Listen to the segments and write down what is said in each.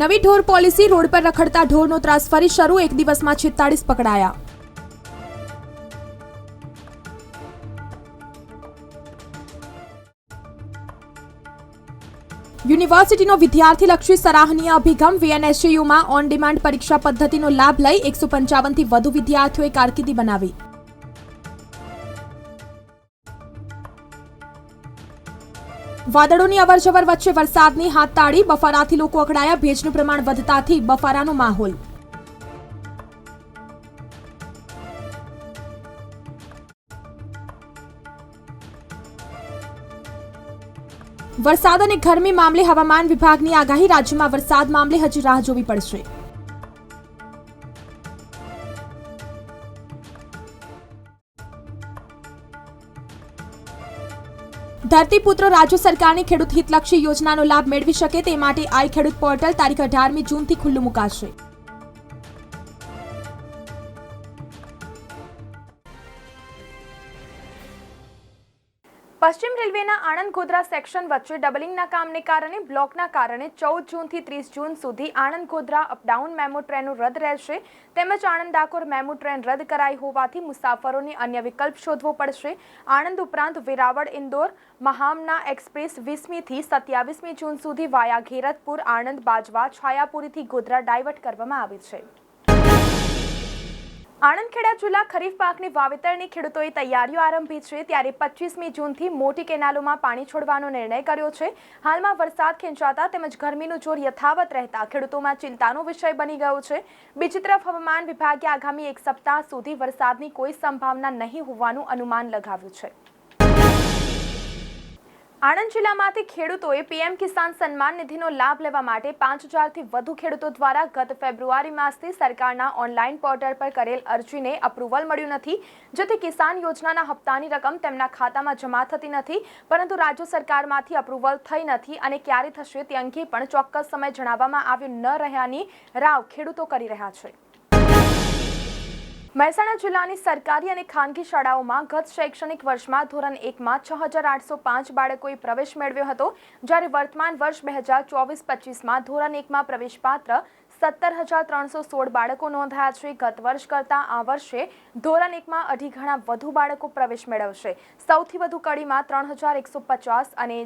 નવી ઢોર policy road પર રખડતા ઢોરનો ત્રાસ ફરી શરૂ. એક દિવસમાં છેતાળીસ પકડાયા. યુનિવર્સિટીનો વિદ્યાર્થીલક્ષી સરાહનીય અભિગમ વીએનએસયુમાં ઓન ડિમાન્ડ પરીક્ષા પદ્ધતિનો લાભ લઈ એકસો પંચાવનથી વધુ વિદ્યાર્થીઓએ કારકિર્દી બનાવી. વાદળોની અવરજવર વચ્ચે વરસાદની હાથ તાળી બફારાથી લોકો અકળાયા, ભેજનું પ્રમાણ વધતાથી બફારાનો માહોલ. વરસાદ અને ગરમી મામલે હવામાન વિભાગની આગાહી, રાજ્યમાં વરસાદ મામલે હજી રાહ જોવી પડશે. ધરતીપુત્રો રાજ્ય સરકારની ખેડૂત હિતલક્ષી યોજનાનો લાભ મેળવી શકે તે માટે આઈ ખેડૂત પોર્ટલ તારીખ અઢારમી જૂનથી ખુલ્લું મુકાશે. પશ્ચિમ રેલવેના આણંદ ગોધરા સેક્શન વચ્ચે ડબલિંગના કામને કારણે, બ્લોકના કારણે ચૌદ જૂનથી ત્રીસ જૂન સુધી આણંદ ગોધરા અપડાઉન મેમો ટ્રેનો રદ રહેશે. તેમજ આણંદ ડાકોર મેમો ટ્રેન રદ કરાઈ હોવાથી મુસાફરોને અન્ય વિકલ્પ શોધવો પડશે. આણંદ ઉપરાંત વેરાવળ, ઇન્દોર, મહામના એક્સપ્રેસ વીસમીથી સત્યાવીસમી જૂન સુધી વાયા ઘેરતપુર, આણંદ, બાજવા, છાયાપુરીથી ગોધરા ડાયવર્ટ કરવામાં આવી છે. આણંદ ખેડા જિલ્લા ખરીફ પાકની વાવેતરની ખેડૂતોએ તૈયારીઓ આરંભી છે ત્યારે પચીસમી જૂનથી મોટી કેનાલોમાં પાણી છોડવાનો નિર્ણય કર્યો છે. હાલમાં વરસાદ ખેંચાતા તેમજ ગરમીનું જોર યથાવત રહેતા ખેડૂતોમાં ચિંતાનો વિષય બની ગયો છે. બીજી તરફ હવામાન વિભાગે આગામી એક સપ્તાહ સુધી વરસાદની કોઈ સંભાવના નહીં હોવાનું અનુમાન લગાવ્યું છે. આણંદ જિલ્લામાંથી ખેડૂતોએ પીએમ કિસાન સન્માન નિધિનો લાભ લેવા માટે પાંચ હજારથી વધુ ખેડૂતો દ્વારા ગત ફેબ્રુઆરી માસથી સરકારના ઓનલાઈન પોર્ટલ પર કરેલ અરજીને અપ્રુવલ મળ્યું નથી, જેથી કિસાન યોજનાના હપ્તાની રકમ તેમના ખાતામાં જમા થતી નથી, પરંતુ રાજ્ય સરકારમાંથી અપ્રુવલ થઈ નથી અને ક્યારે થશે તે અંગે પણ ચોક્કસ સમય જણાવવામાં આવ્યું ન રહ્યાની રાવ ખેડૂતો કરી રહ્યા છે. મહેસાણા જિલ્લાની સરકારી અને ખાનગી શાળાઓમાં ગત શૈક્ષણિક વર્ષમાં ધોરણ એકમાં છ હજાર આઠસો પાંચ બાળકોએ પ્રવેશ મેળવ્યો હતો, જ્યારે વર્તમાન વર્ષ બે હજાર ચોવીસ પચીસમાં ધોરણ એકમાં પ્રવેશપાત્ર સત્તર હજાર ત્રણસો સોળ બાળકો નોંધાયા છે. ગત વર્ષ કરતાં આ વર્ષે ધોરણ એકમાં અઢી ગણા વધુ બાળકો પ્રવેશ મેળવશે. સૌથી વધુ કડીમાં ત્રણ હજાર એકસો પચાસ અને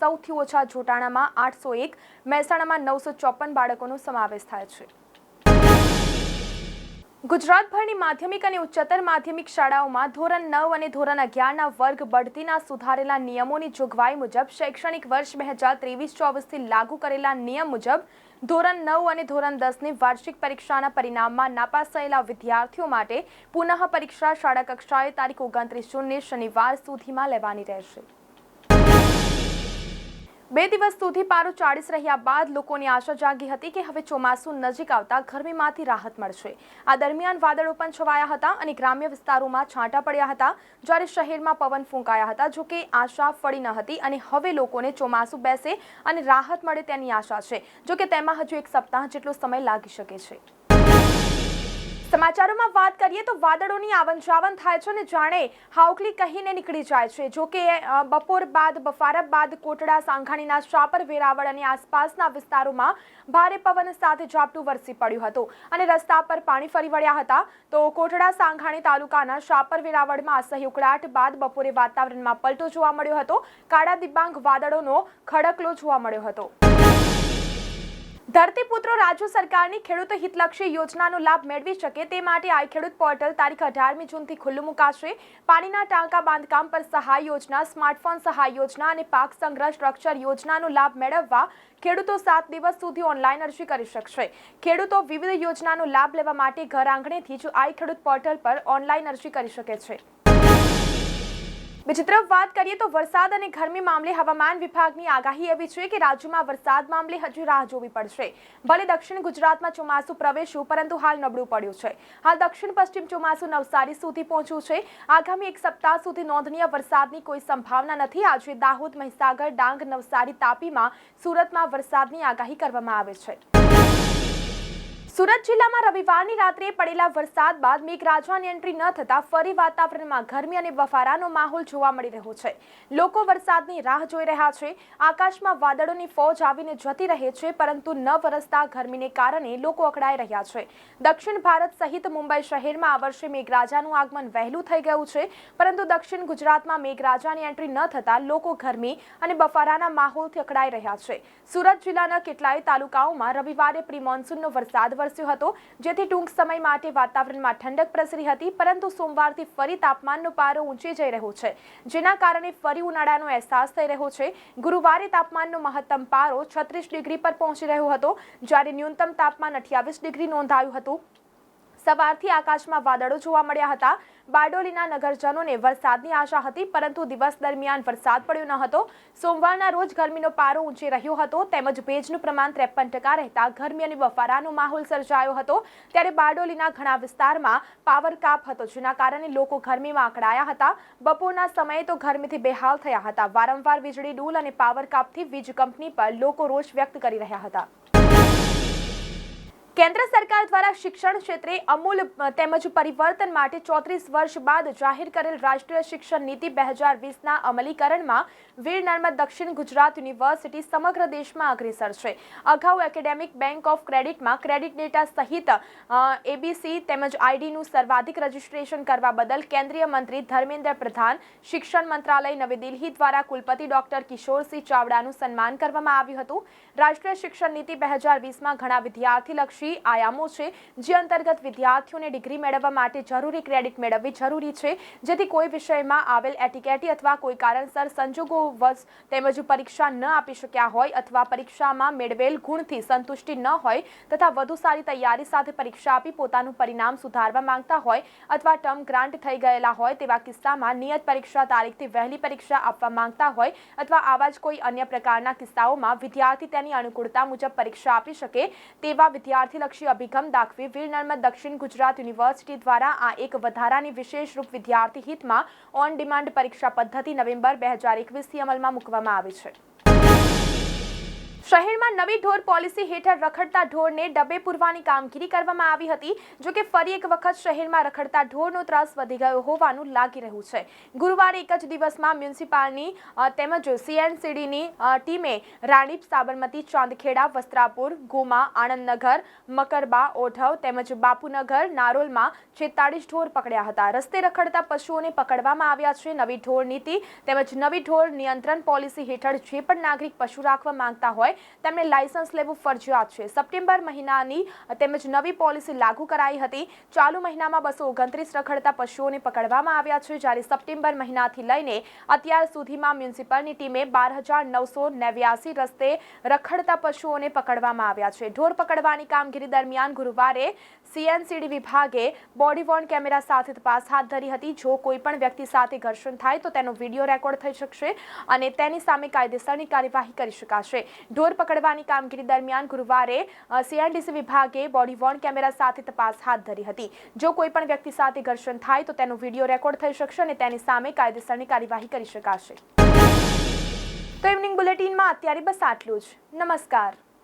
સૌથી ઓછા જોટાણામાં આઠસો એક, મહેસાણામાં નવસો ચોપન બાળકોનો સમાવેશ થાય છે. ગુજરાતભરની માધ્યમિક અને ઉચ્ચતર માધ્યમિક શાળાઓમાં ધોરણ નવ અને ધોરણ અગિયારના વર્ગ બઢતીના સુધારેલા નિયમોની જોગવાઈ મુજબ શૈક્ષણિક વર્ષ બે હજાર ત્રેવીસ ચોવીસથી લાગુ કરેલા નિયમ મુજબ ધોરણ નવ અને ધોરણ દસની વાર્ષિક પરીક્ષાના પરિણામમાં નાપાસ થયેલા વિદ્યાર્થીઓ માટે પુનઃ પરીક્ષા શાળા કક્ષાએ તારીખ ઓગણત્રીસ જૂનને શનિવાર સુધીમાં લેવાની રહેશે. બે દિવસ સુધી પારો ચાળીસ રહ્યા બાદ લોકોની આશા જાગી હતી કે હવે ચોમાસું નજીક આવતા ગરમીમાંથી રાહત મળશે. આ દરમિયાન વાદળો પણ છવાયા હતા અને ગ્રામ્ય વિસ્તારોમાં છાંટા પડ્યા હતા, જ્યારે શહેરમાં પવન ફૂંકાયા હતા, જો કે આશા ફળી ન હતી અને હવે લોકોને ચોમાસું બેસે અને રાહત મળે તેની આશા છે, જો કે તેમાં હજુ એક સપ્તાહ જેટલો સમય લાગી શકે છે. સમાચારોમાં વાત કરીએ તો વાદળોની આવન જાવન થાય છે અને જાણે હાઉકલી કહીને નીકળી જાય છે. જો કે બપોર બાદ, બફારા બાદ, કોટડા, સાંઘાણીના શાપર, વેરાવળ અને આસપાસના વિસ્તારોમાં ભારે પવન સાથે ઝાપટું વરસી પડ્યું હતું. અને રસ્તા પર પાણી ફરી વળ્યા હતા. તો કોટડા, સાંઘાણી તાલુકાના શાપર, વેરાવળમાં અસહ્ય ઉકળાટ બાદ બપોરે વાતાવરણમાં પલટો જોવા મળ્યો હતો. કાળા દિબાંગ વાદળોનો ખડકલો જોવા મળ્યો હતો. ધરતીપુત્રો રાજ્ય સરકારની ખેડૂત હિતલક્ષી યોજનાનો લાભ મેળવી શકે તે માટે આઈ ખેડૂત પોર્ટલ તારીખ અઢારમી જૂનથી ખુલ્લું મુકાશે. પાણીના ટાંકા બાંધકામ પર સહાય યોજના, સ્માર્ટફોન સહાય યોજના અને પાક સંગ્રહ સ્ટ્રક્ચર યોજનાનો લાભ મેળવવા ખેડૂતો સાત દિવસ સુધી ઓનલાઈન અરજી કરી શકશે. ખેડૂતો વિવિધ યોજનાનો લાભ લેવા માટે ઘર આંગણેથી જ આઈ ખેડૂત પોર્ટલ પર ઓનલાઈન અરજી કરી શકે છે. બીજી તરફ વાત કરીએ તો વરસાદ અને ગરમી મામલે હવામાન વિભાગની આગાહી એવી છે કે રાજ્યમાં વરસાદ મામલે હજુ રાહ જોવી પડશે. ભલે દક્ષિણ ગુજરાતમાં ચોમાસું પ્રવેશ્યું, પરંતુ હાલ નબળું પડ્યું છે. હાલ દક્ષિણ પશ્ચિમ ચોમાસું નવસારી સુધી પહોંચ્યું છે. આગામી એક સપ્તાહ સુધી નોંધનીય વરસાદની કોઈ સંભાવના નથી. આજે દાહોદ, મહીસાગર, ડાંગ, નવસારી તાપીમાં સુરતમાં વરસાદની આગાહી કરવામાં આવે છે. સુરત જિલ્લામાં રવિવારની રાત્રે પડેલા વરસાદ બાદ મેઘરાજાની એન્ટ્રી ન થતા ફરી વાતાવરણમાં ગરમી અને બફારાનો માહોલ જોવા મળી રહ્યો છે. લોકો વરસાદની રાહ જોઈ રહ્યા છે. આકાશમાં વાદળોની ફૌજ આવીને જતી રહે છે, પરંતુ ન વરસતા ગરમીને કારણે લોકો અકળાઈ રહ્યા છે. દક્ષિણ ભારત સહિત મુંબઈ શહેરમાં આ વર્ષે મેઘરાજાનું આગમન વહેલું થઈ ગયું છે, પરંતુ દક્ષિણ ગુજરાતમાં મેઘરાજાની એન્ટ્રી ન થતા લોકો ગરમી અને બફારાના માહોલથી અકળાઈ રહ્યા છે. સુરત જિલ્લાના કેટલાય તાલુકાઓમાં રવિવારે પ્રી મોન્સૂનનો વરસાદ વરસ્યો હતો. જેથી ટૂંક સમય માટે વાતાવરણમાં ઠંડક પ્રસરી હતી, પરંતુ સોમવારથી ફરી તાપમાનનો પારો ઊંચે જઈ રહ્યો છે. જેના કારણે ફરી ઉનાળાનો અહેસાસ થઈ રહ્યો છે. ગુરુવારે તાપમાનનો મહત્તમ પારો છત્રીસ ડિગ્રી પર પહોંચી રહ્યો હતો. જ્યારે ન્યૂનતમ તાપમાન અઠ્યાવીસ ડિગ્રી નોંધાયું હતું. સવારથી આકાશમાં વાદળો જોવા મળ્યા હતા. બારડોલીના નગરજનોને વરસાદની આશા હતી, પરંતુ દિવસ દરમિયાન વરસાદ પડ્યો ન હતો. સોમવારના રોજ ગરમીનો પારો ઊંચે રહ્યો હતો, તેમજ ભેજનું પ્રમાણ ત્રેપન ટકા રહેતા ગરમી અને બફારાનો માહોલ સર્જાયો હતો. ત્યારે બારડોલીના ઘણા વિસ્તારમાં પાવર કાપ હતો, જેના કારણે લોકો ગરમીમાં આંકડાયા હતા. બપોરના સમયે તો ગરમીથી બેહાલ થયા હતા. વારંવાર વીજળી ડૂલ અને પાવર કાપથી વીજ કંપની પર લોકો રોષ વ્યક્ત કરી રહ્યા હતા. કેન્દ્ર સરકાર દ્વારા શિક્ષણ ક્ષેત્રે અમૂલ તેમજ પરિવર્તન માટે ચોત્રીસ વર્ષ બાદ જાહેર કરેલ રાષ્ટ્રીય શિક્ષણ નીતિ બે હજાર વીસના અમલીકરણમાં વીર નર્મદ દક્ષિણ ગુજરાત યુનિવર્સિટી સમગ્ર દેશમાં અગ્રેસર છે. અગાઉ એકેડેમિક બેંક ઓફ ક્રેડિટમાં ક્રેડિટ ડેટા સહિત એબીસી તેમજ આઈડીનું સર્વાધિક રજીસ્ટ્રેશન કરવા બદલ કેન્દ્રીય મંત્રી ધર્મેન્દ્ર પ્રધાન, શિક્ષણ મંત્રાલય નવી દિલ્હી દ્વારા કુલપતિ ડોક્ટર કિશોરસિંહ ચાવડાનું સન્માન કરવામાં આવ્યું હતું. રાષ્ટ્રીય શિક્ષણ નીતિ બે હજાર વીસમાં ઘણા વિદ્યાર્થીલક્ષી આયામો છે, જે અંતર્ગત વિદ્યાર્થીઓને ડિગ્રી મેળવવા માટે જરૂરી ક્રેડિટ મેળવવી જરૂરી છે. જેથી કોઈ વિષયમાં આવેલ એટીકેટી અથવા કોઈ કારણસર સંજોગોવશ તેમજ પરીક્ષા ન આપી શક્યા હોય અથવા પરીક્ષામાં મેળવેલ ગુણથી સંતુષ્ટિ ન હોય તથા વધુ સારી તૈયારી સાથે પરીક્ષા આપી પોતાનું પરિણામ સુધારવા માંગતા હોય અથવા ટર્મ ગ્રાન્ટ થઈ ગયેલા હોય તેવા કિસ્સામાં નિયત પરીક્ષા તારીખથી વહેલી પરીક્ષા આપવા માંગતા હોય અથવા આવા જ કોઈ અન્ય પ્રકારના કિસ્સાઓમાં વિદ્યાર્થી તેની અનુકૂળતા મુજબ પરીક્ષા આપી શકે તેવા વિદ્યાર્થીલક્ષી અભિગમ દાખવી વીર નર્મદ દક્ષિણ ગુજરાત યુનિવર્સિટી દ્વારા આ એક વધારાની વિશેષ રૂપ વિદ્યાર્થી હિતમાં ઓન ડિમાન્ડ પરીક્ષા પદ્ધતિ નવેમ્બર બે હજાર એકવીસથી અમલમાં મૂકવામાં આવી છે શહેરમાં નવી ઢોર પોલિસી હેઠળ રખડતા ઢોરને ડબે પૂરવાની કામગીરી કરવામાં આવી હતી, જો કે ફરી એક વખત શહેરમાં રખડતા ઢોરનો ત્રાસ વધી ગયો હોવાનું લાગી રહ્યું છે. ગુરુવારે એક જ દિવસમાં મ્યુનિસિપાલની તેમજ સીએનસીડીની ટીમે રાણીપ સાબરમતી, ચાંદખેડા, વસ્ત્રાપુર, ગોમા, આણંદનગર, મકરબા, ઓઢવ તેમજ બાપુનગર, નારોલમાં છેતાળીસ ઢોર પકડ્યા હતા. રસ્તે રખડતા પશુઓને પકડવામાં આવ્યા છે. નવી ઢોર નીતિ તેમજ નવી ઢોર નિયંત્રણ પોલિસી હેઠળ જે પણ નાગરિક પશુ રાખવા માંગતા હોય તેમણે લાયસન્સ લેવું ફરજિયાત છે. સપ્ટેમ્બર મહિનાની તેમજ નવી પોલિસી લાગુ કરાઈ હતી. ચાલુ મહિનામાં બસો ઓગણત્રીસ રખડતા પશુઓને પકડવામાં આવ્યા છે. જ્યારે સપ્ટેમ્બર મહિનાથી લઈને અત્યાર સુધીમાં મ્યુનિસિપલની ટીમે બાર રસ્તે રખડતા પશુઓને પકડવામાં આવ્યા છે. ઢોર પકડવાની કામગીરી દરમિયાન ગુરુવારે સીએનસીડી વિભાગે બોડી વોર્ન કેમેરા સાથે તપાસ હાથ ધરી હતી. જો કોઈ પણ વ્યક્તિ સાથે ઘર્ષણ થાય તો તેનો વીડિયો રેકોર્ડ થઈ શકશે અને તેની સામે કાયદેસરની કાર્યવાહી કરી શકાશે. ઢોર પકડવાની કામગીરી દરમિયાન ગુરુવારે સીઆરડીસી વિભાગે બોડી વોર્ન કેમેરા સાથે તપાસ હાથ ધરી હતી. જો કોઈ પણ વ્યક્તિ સાથે ઘર્ષણ થાય તો તેનો વીડિયો રેકોર્ડ થઈ શકશે અને તેની સામે કાયદેસરની કાર્યવાહી કરી શકાશે. તો ઇવનિંગ બુલેટિનમાં અત્યારે બસ આટલું જ. નમસ્કાર.